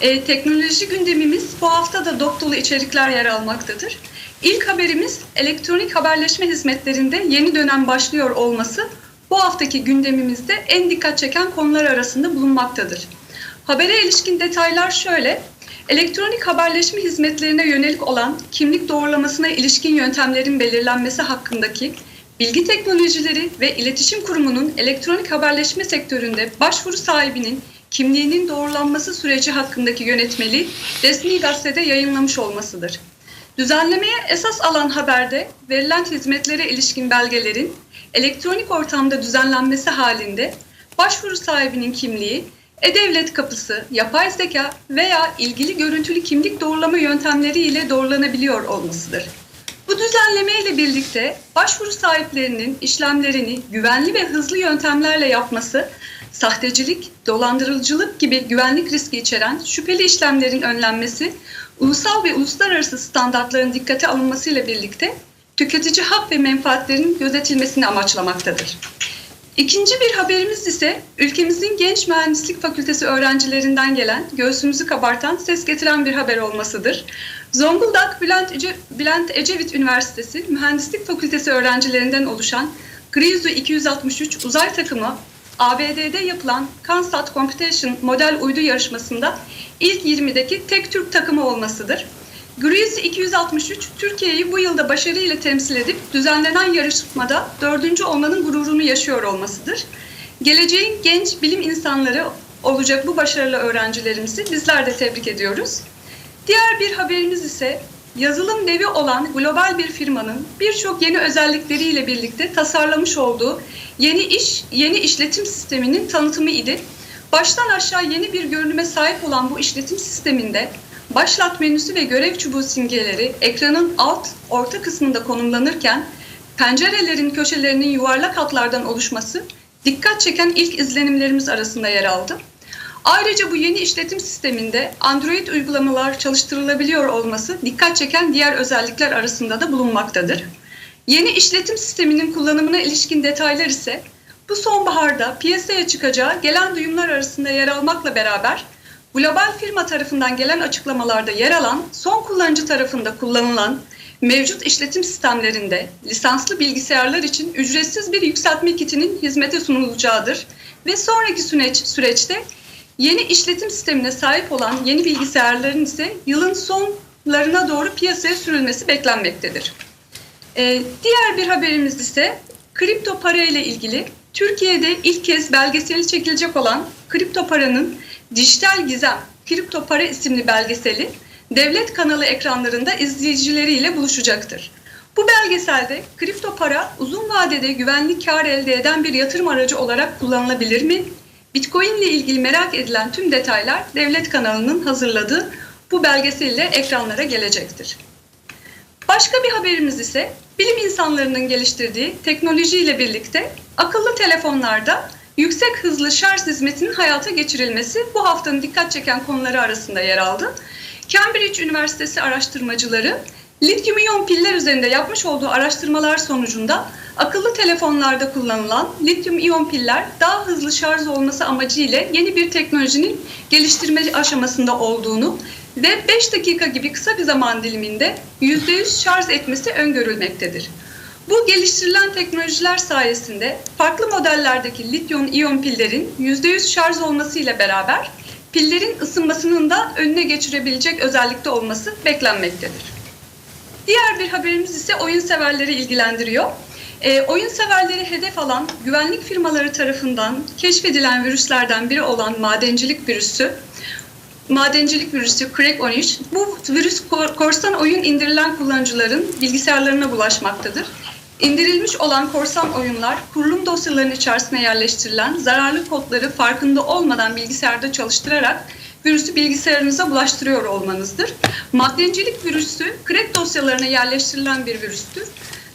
E, teknoloji gündemimiz bu hafta da dop içerikler yer almaktadır. İlk haberimiz elektronik haberleşme hizmetlerinde yeni dönem başlıyor olması bu haftaki gündemimizde en dikkat çeken konular arasında bulunmaktadır. Habere ilişkin detaylar şöyle. Elektronik haberleşme hizmetlerine yönelik olan kimlik doğrulamasına ilişkin yöntemlerin belirlenmesi hakkındaki Bilgi Teknolojileri ve İletişim Kurumu'nun elektronik haberleşme sektöründe başvuru sahibinin kimliğinin doğrulanması süreci hakkındaki yönetmeliği resmi gazetede yayınlamış olmasıdır. Düzenlemeye esas alan haberde verilen hizmetlere ilişkin belgelerin elektronik ortamda düzenlenmesi halinde başvuru sahibinin kimliği, e-devlet kapısı, yapay zeka veya ilgili görüntülü kimlik doğrulama yöntemleri ile doğrulanabiliyor olmasıdır. Bu düzenleme ile birlikte başvuru sahiplerinin işlemlerini güvenli ve hızlı yöntemlerle yapması, sahtecilik, dolandırıcılık gibi güvenlik riski içeren şüpheli işlemlerin önlenmesi, ulusal ve uluslararası standartların dikkate alınmasıyla birlikte tüketici hak ve menfaatlerinin gözetilmesini amaçlamaktadır. İkinci bir haberimiz ise ülkemizin genç mühendislik fakültesi öğrencilerinden gelen göğsümüzü kabartan ses getiren bir haber olmasıdır. Zonguldak Bülent, Ece, Bülent Ecevit Üniversitesi Mühendislik Fakültesi öğrencilerinden oluşan Grizu 263 uzay takımı ABD'de yapılan CanSat Computation model uydu yarışmasında ilk 20'deki tek Türk takımı olmasıdır. Griz 263 Türkiye'yi bu yılda başarıyla temsil edip düzenlenen yarışmada dördüncü olmanın gururunu yaşıyor olmasıdır. Geleceğin genç bilim insanları olacak bu başarılı öğrencilerimizi bizler de tebrik ediyoruz. Diğer bir haberimiz ise yazılım devi olan global bir firmanın birçok yeni özellikleriyle birlikte tasarlamış olduğu yeni iş, yeni işletim sisteminin tanıtımı idi. Baştan aşağı yeni bir görünüme sahip olan bu işletim sisteminde başlat menüsü ve görev çubuğu simgeleri ekranın alt, orta kısmında konumlanırken pencerelerin köşelerinin yuvarlak hatlardan oluşması dikkat çeken ilk izlenimlerimiz arasında yer aldı. Ayrıca bu yeni işletim sisteminde Android uygulamalar çalıştırılabiliyor olması dikkat çeken diğer özellikler arasında da bulunmaktadır. Yeni işletim sisteminin kullanımına ilişkin detaylar ise bu sonbaharda piyasaya çıkacağı gelen duyumlar arasında yer almakla beraber global firma tarafından gelen açıklamalarda yer alan son kullanıcı tarafında kullanılan mevcut işletim sistemlerinde lisanslı bilgisayarlar için ücretsiz bir yükseltme kitinin hizmete sunulacağıdır ve sonraki süreç, süreçte Yeni işletim sistemine sahip olan yeni bilgisayarların ise yılın sonlarına doğru piyasaya sürülmesi beklenmektedir. Ee, diğer bir haberimiz ise kripto para ile ilgili Türkiye'de ilk kez belgeseli çekilecek olan kripto paranın dijital gizem kripto para isimli belgeseli devlet kanalı ekranlarında izleyicileriyle buluşacaktır. Bu belgeselde kripto para uzun vadede güvenli kar elde eden bir yatırım aracı olarak kullanılabilir mi? Bitcoin ile ilgili merak edilen tüm detaylar devlet kanalının hazırladığı bu belgeselle ekranlara gelecektir. Başka bir haberimiz ise bilim insanlarının geliştirdiği teknolojiyle birlikte akıllı telefonlarda yüksek hızlı şarj hizmetinin hayata geçirilmesi bu haftanın dikkat çeken konuları arasında yer aldı. Cambridge Üniversitesi araştırmacıları lityum iyon piller üzerinde yapmış olduğu araştırmalar sonucunda akıllı telefonlarda kullanılan lityum iyon piller daha hızlı şarj olması amacıyla yeni bir teknolojinin geliştirme aşamasında olduğunu ve 5 dakika gibi kısa bir zaman diliminde %100 şarj etmesi öngörülmektedir. Bu geliştirilen teknolojiler sayesinde farklı modellerdeki lityum iyon pillerin %100 şarj olmasıyla beraber pillerin ısınmasının da önüne geçirebilecek özellikte olması beklenmektedir. Diğer bir haberimiz ise oyun severleri ilgilendiriyor. E, oyun severleri hedef alan güvenlik firmaları tarafından keşfedilen virüslerden biri olan madencilik virüsü, madencilik virüsü Crack 13, bu virüs korsan oyun indirilen kullanıcıların bilgisayarlarına bulaşmaktadır. İndirilmiş olan korsan oyunlar kurulum dosyalarının içerisine yerleştirilen zararlı kodları farkında olmadan bilgisayarda çalıştırarak virüsü bilgisayarınıza bulaştırıyor olmanızdır. Madencilik virüsü crack dosyalarına yerleştirilen bir virüstür.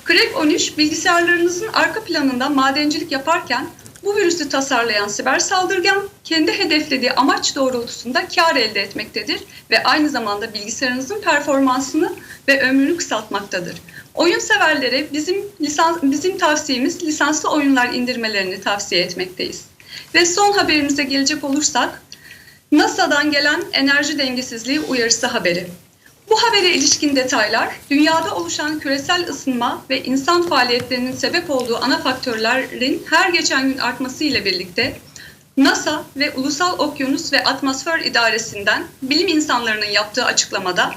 Crack 13 bilgisayarlarınızın arka planında madencilik yaparken bu virüsü tasarlayan siber saldırgan kendi hedeflediği amaç doğrultusunda kar elde etmektedir ve aynı zamanda bilgisayarınızın performansını ve ömrünü kısaltmaktadır. Oyun severlere bizim lisans, bizim tavsiyemiz lisanslı oyunlar indirmelerini tavsiye etmekteyiz. Ve son haberimize gelecek olursak NASA'dan gelen enerji dengesizliği uyarısı haberi. Bu habere ilişkin detaylar, dünyada oluşan küresel ısınma ve insan faaliyetlerinin sebep olduğu ana faktörlerin her geçen gün artması ile birlikte NASA ve Ulusal Okyanus ve Atmosfer İdaresi'nden bilim insanlarının yaptığı açıklamada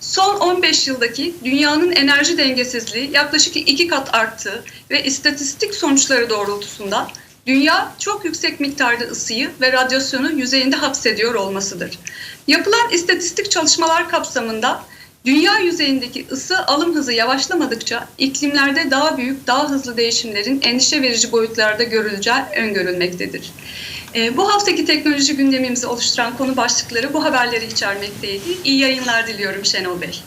son 15 yıldaki dünyanın enerji dengesizliği yaklaşık iki kat arttığı ve istatistik sonuçları doğrultusunda dünya çok yüksek miktarda ısıyı ve radyasyonu yüzeyinde hapsediyor olmasıdır. Yapılan istatistik çalışmalar kapsamında dünya yüzeyindeki ısı alım hızı yavaşlamadıkça iklimlerde daha büyük, daha hızlı değişimlerin endişe verici boyutlarda görüleceği öngörülmektedir. E, bu haftaki teknoloji gündemimizi oluşturan konu başlıkları bu haberleri içermekteydi. İyi yayınlar diliyorum Şenol Bey.